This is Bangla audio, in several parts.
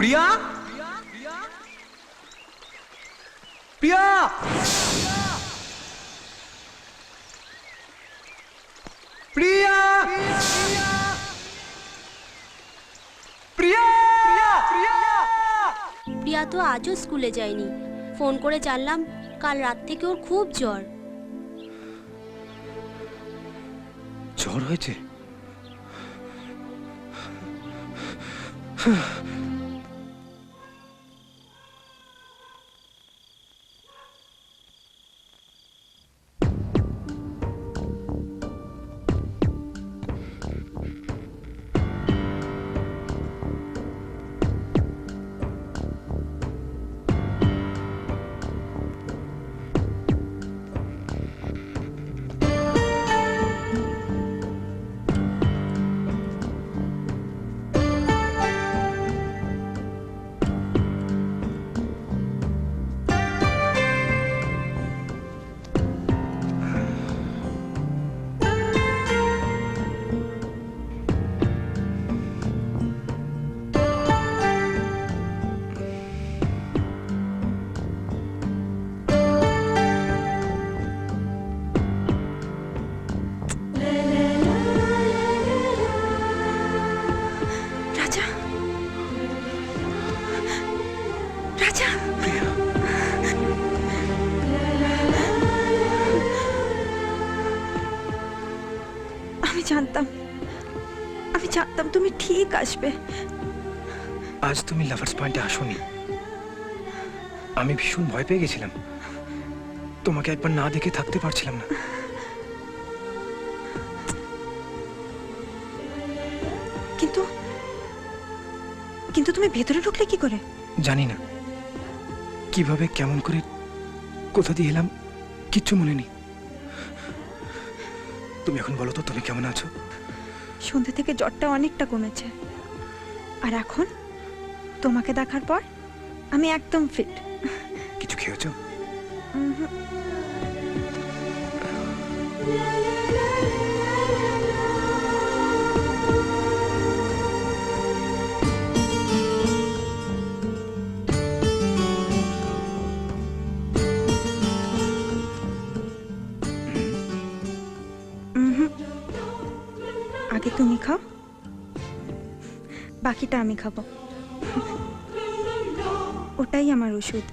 প্রিয়া? প্রিয়া! প্রিয়া! প্রিয়া! প্রিয়া তো আজও স্কুলে যায়নি। ফোন করে জানলাম কাল রাত থেকে ওর খুব জ্বর। জ্বর হয়েছে? জানতাম। আমি জানতাম তুমি ঠিক আসবে। আজ তুমি লাভার্স পয়েন্টে আসোনি। আমি ভীষণ ভয় পেয়ে গেছিলাম। তোমাকে একবার না দেখে থাকতে পারছিলাম না। কিন্তু কিন্তু তুমি ভেতরে ঢুকলে কি করে? জানি না। কীভাবে কেমন করে কোথা দিয়ে এলাম কিচ্ছু মনে নেই। তুমি এখন বলো তো তুমি কেমন আছো? সন্ধ্যে থেকে জ্বরটা অনেকটা কমেছে। আর এখন? তোমাকে দেখার পর আমি একদম ফিট কিছু খেয়েছো? আগে তুমি খাও। বাকিটা আমি খাব। ওটাই আমার ওষুধ।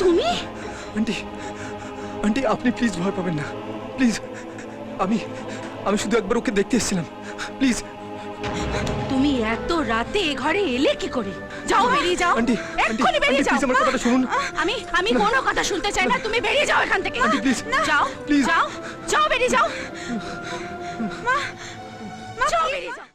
তুমি আন্টি। আন্টি আপনি প্লিজ ভয় পাবেন না। প্লিজ আমি আমি শুধু একবার ওকে দেখতে এসেছিলাম। প্লিজ তুমি এত রাতে এ ঘরে এলে কি করে? যাও বেরিয়ে যাও। আন্টি এক্ষুনি বেরিয়ে যাও। প্লিজ আমার কথাটা শুনুন। আমি আমি কোনো কথা শুনতে চাই না। তুমি বেরিয়ে যাও এখান থেকে। আন্টি, please, যাও প্লিজ যাও যাও বেরিয়ে যাও। মা মা যাও বেরিয়ে যাও।